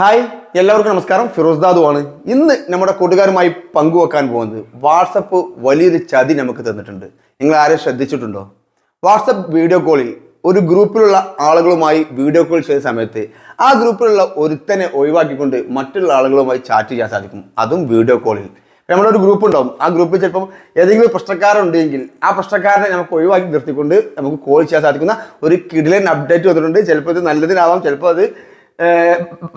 Hi എല്ലാവർക്കും നമസ്കാരം. ഫിറോസ് ദാദു ആണ് ഇന്ന് നമ്മുടെ കൂട്ടുകാരുമായി പങ്കുവെക്കാൻ പോകുന്നത് വാട്സപ്പ് വലിയൊരു ചതി നമുക്ക് തന്നിട്ടുണ്ട്. നിങ്ങൾ ആരെയും ശ്രദ്ധിച്ചിട്ടുണ്ടോ? വാട്സപ്പ് വീഡിയോ കോളിൽ ഒരു ഗ്രൂപ്പിലുള്ള ആളുകളുമായി വീഡിയോ കോൾ ചെയ്ത സമയത്ത് ആ ഗ്രൂപ്പിലുള്ള ഒരുത്തനെ ഒഴിവാക്കിക്കൊണ്ട് മറ്റുള്ള ആളുകളുമായി ചാറ്റ് ചെയ്യാൻ സാധിക്കും. അതും വീഡിയോ കോളിൽ. നമ്മുടെ ഒരു ഗ്രൂപ്പ് ഉണ്ടാവും. ആ ഗ്രൂപ്പിൽ ചിലപ്പം ഏതെങ്കിലും പ്രശ്നക്കാരുണ്ടെങ്കിൽ ആ പ്രശ്നക്കാരനെ നമുക്ക് ഒഴിവാക്കി നിർത്തിക്കൊണ്ട് നമുക്ക് കോൾ ചെയ്യാൻ സാധിക്കുന്ന ഒരു കിടിലൻ അപ്ഡേറ്റ് വന്നിട്ടുണ്ട്. ചിലപ്പോൾ ഇത് നല്ലതിനാവാം ചിലപ്പോൾ അത്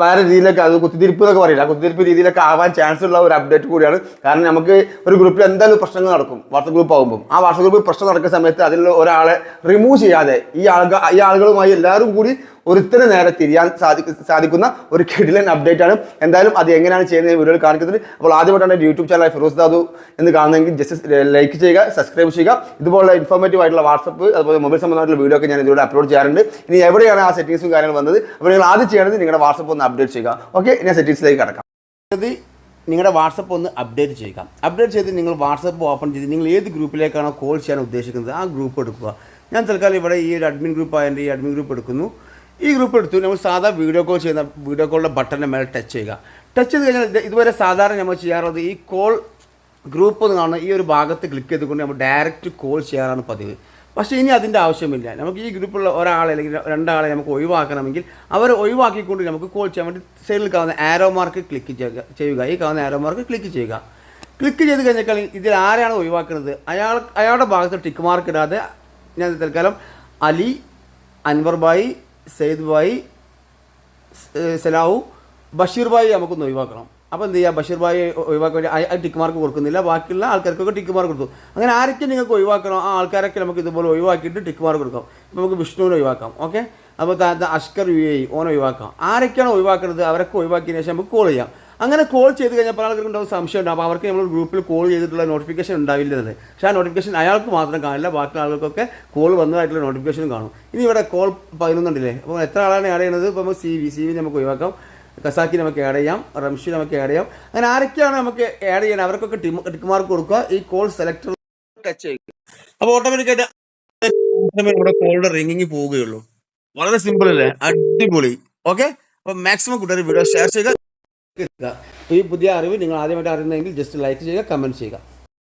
വേറെ രീതിയിലൊക്കെ അത് കുത്തിത്തിരിപ്പ് എന്നൊക്കെ പറയില്ല. കുത്തിരിപ്പ് രീതിയിലൊക്കെ ആവാൻ ചാൻസ് ഉള്ള ഒരു അപ്ഡേറ്റ് കൂടിയാണ്. കാരണം നമുക്ക് ഒരു ഗ്രൂപ്പിൽ എന്തായാലും പ്രശ്നങ്ങൾ നടക്കും. വാട്സപ്പ് ഗ്രൂപ്പ് ആകുമ്പോൾ ആ വാട്സപ്പ് ഗ്രൂപ്പിൽ പ്രശ്നം നടക്കുന്ന സമയത്ത് അതിലുള്ള ഒരാളെ റിമൂവ് ചെയ്യാതെ ഈ ആളുകൾ ഈ ആളുകളുമായി എല്ലാവരും കൂടി ഒരുത്തനെ നേരെ തിരിയാൻ സാധിക്കും സാധിക്കുന്ന ഒരു കിഡിലൻ അപ്ഡേറ്റ് ആണ്. എന്തായാലും അത് എങ്ങനെയാണ് ചെയ്യുന്നത് വീഡിയോയിൽ കാണിക്കുന്നത് അപ്പോൾ ആദ്യമായിട്ടാണ് എന്റെ യൂട്യൂബ് ചാനൽ ഫിറോസ് ദാദു എന്ന് കാണുന്നെങ്കിൽ ജസ്റ്റ് ലൈക്ക് ചെയ്യുക സബ്സ്ക്രൈബ് ചെയ്യുക. ഇതുപോലുള്ള ഇൻഫോർമേറ്റീവ് ആയിട്ടുള്ള വാട്സപ്പ് അതുപോലെ മൊബൈൽ സംബന്ധമായിട്ടുള്ള വീഡിയോ ഒക്കെ ഞാൻ ഇതിലൂടെ അപ്ലോഡ് ചെയ്യാറുണ്ട്. ഇനി എവിടെയാണ് ആ സെറ്റിംഗ്സും കാര്യങ്ങൾ വന്നത്? അപ്പോൾ നിങ്ങൾ ആദ്യം ചെയ്യേണ്ടത് നിങ്ങളുടെ വാട്സപ്പ് ഒന്ന് അപ്ഡേറ്റ് ചെയ്യുക. ഓക്കെ ഇനി സെറ്റിംഗ്സിലേക്ക് കടക്കാം. നിങ്ങളുടെ വാട്സപ്പ് ഒന്ന് അപ്ഡേറ്റ് ചെയ്യുക. അപ്ഡേറ്റ് ചെയ്ത് നിങ്ങൾ വാട്സപ്പ് ഓപ്പൺ ചെയ്ത് നിങ്ങൾ ഏത് ഗ്രൂപ്പിലേക്കാണോ കോൾ ചെയ്യാൻ ഉദ്ദേശിക്കുന്നത് ആ ഗ്രൂപ്പ് എടുക്കുക. ഞാൻ തൽക്കാലം ഇവിടെ ഈ ഒരു അഡ്മിൻ ഗ്രൂപ്പ് ആയതിന്റെ ഈ അഡ്മിൻ ഗ്രൂപ്പ് എടുക്കുന്നു. ഈ ഗ്രൂപ്പ് എടുത്തു. നമ്മൾ സാധാ വീഡിയോ കോൾ ചെയ്യുന്ന വീഡിയോ കോളിന്റെ ബട്ടന്റെ മേലെ ടച്ച് ചെയ്യുക. ടച്ച് ചെയ്ത് കഴിഞ്ഞാൽ ഇതുവരെ സാധാരണ നമ്മൾ ചെയ്യാറുള്ളത് ഈ കോൾ ഗ്രൂപ്പ് എന്ന് കാണുന്ന ഈ ഒരു ഭാഗത്ത് ക്ലിക്ക് ചെയ്തുകൊണ്ട് നമ്മൾ ഡയറക്റ്റ് കോൾ ചെയ്യാറാണ് പതിവ്. പക്ഷേ ഇനി അതിന്റെ ആവശ്യമില്ല. നമുക്ക് ഈ ഗ്രൂപ്പുള്ള ഒരാളെ അല്ലെങ്കിൽ രണ്ടാളെ നമുക്ക് ഒഴിവാക്കണമെങ്കിൽ അവരെ ഒഴിവാക്കിക്കൊണ്ട് നമുക്ക് കോൾ ചെയ്യാൻ വേണ്ടി സൈഡിൽ കാണുന്ന ആരോ മാർക്ക് ക്ലിക്ക് ചെയ്യുക ചെയ്യുക. ഈ കാണുന്ന ആരോ മാർക്ക് ക്ലിക്ക് ചെയ്യുക. ക്ലിക്ക് ചെയ്ത് കഴിഞ്ഞാൽ ഇതിൽ ആരെയാണ് ഒഴിവാക്കുന്നത്? അയാൾ അയാളുടെ ഭാഗത്ത് ടിക്ക് മാർക്ക് ഇടാതെ ഞാൻ തൽക്കാലം അലി അൻവർ ബായി സെയ്ദ് ഭായി സലാഹു ബഷീർ ഭായി നമുക്കൊന്ന് ഒഴിവാക്കണം. അപ്പോൾ എന്ത് ചെയ്യുക ബഷീർ ഭായി ഒഴിവാക്കാൻ വേണ്ടി ടിക്ക് മാർക്ക് കൊടുക്കുന്നില്ല. ബാക്കിയുള്ള ആൾക്കാർക്കൊക്കെ ടിക്ക് മാർക്ക് കൊടുത്തു. അങ്ങനെ ആരൊക്കെ നിങ്ങൾക്ക് ഒഴിവാക്കണം? ആ ആൾക്കാരൊക്കെ നമുക്ക് ഇതുപോലെ ഒഴിവാക്കിയിട്ട് ടിക്ക് മാർക്ക് കൊടുക്കാം. ഇപ്പോൾ നമുക്ക് വിഷ്ണുവിനെ ഒഴിവാക്കാം ഓക്കെ? അപ്പോൾ അഷ്കർ യു എ ഓനെ ഒഴിവാക്കാം. ആരൊക്കെയാണ് ഒഴിവാക്കുന്നത് അവരൊക്കെ ഒഴിവാക്കിയതിന് ശേഷം നമുക്ക് കോൾ ചെയ്യാം. അങ്ങനെ കോൾ ചെയ്ത് കഴിഞ്ഞാൽ പല ആൾക്കാർക്ക് ഉണ്ടാവും സംശയം ഉണ്ടാവും. അവർക്ക് നമ്മൾ ഗ്രൂപ്പിൽ കോൾ ചെയ്തിട്ടുള്ള നോട്ടിഫിക്കേഷൻ ഉണ്ടാവില്ലെന്നത് പക്ഷേ ആ നോട്ടിഫിക്കേഷൻ അയാൾക്ക് മാത്രം കാണില്ല ബാക്കി ആളുകൾക്കൊക്കെ കോൾ വന്നതായിട്ടുള്ള നോട്ടിഫിക്കേഷൻ കാണും. ഇനി ഇവിടെ കോൾ പതിനൊന്നുണ്ടല്ലേ? അപ്പോൾ എത്ര ആളാണ് ആഡ് ചെയ്യുന്നത്? ഇപ്പോൾ നമുക്ക് സി വി സി വി നമുക്ക് ഒഴിവാക്കാം. കസാക്കി നമുക്ക് ആഡ് ചെയ്യാം. റംഷി നമുക്ക് ആഡ് ചെയ്യാം. അങ്ങനെ ആരൊക്കെയാണ് നമുക്ക് ആഡ് ചെയ്യാൻ അവർക്കൊക്കെ ടിക്ക് മാർക്ക് കൊടുക്കുക. ഈ കോൾ സെലക്ടർ ടച്ച് ചെയ്യുക. അപ്പോൾ ഓട്ടോമാറ്റിക്കായിട്ട് നമ്മുടെ കോളുടെ റിംഗിങ് പോവുകയുള്ളൂ. വളരെ സിമ്പിൾ അല്ലേ? അടിപൊളി. ഓക്കെ അപ്പോൾ മാക്സിമം കൂട്ടുകാർ വീഡിയോ ഷെയർ ചെയ്യുക. ഈ പുതിയ അറിവ് നിങ്ങൾ ആദ്യമായിട്ട് അറിയുന്നതെങ്കിൽ ജസ്റ്റ് ലൈക്ക് ചെയ്യുക കമന്റ് ചെയ്യുക.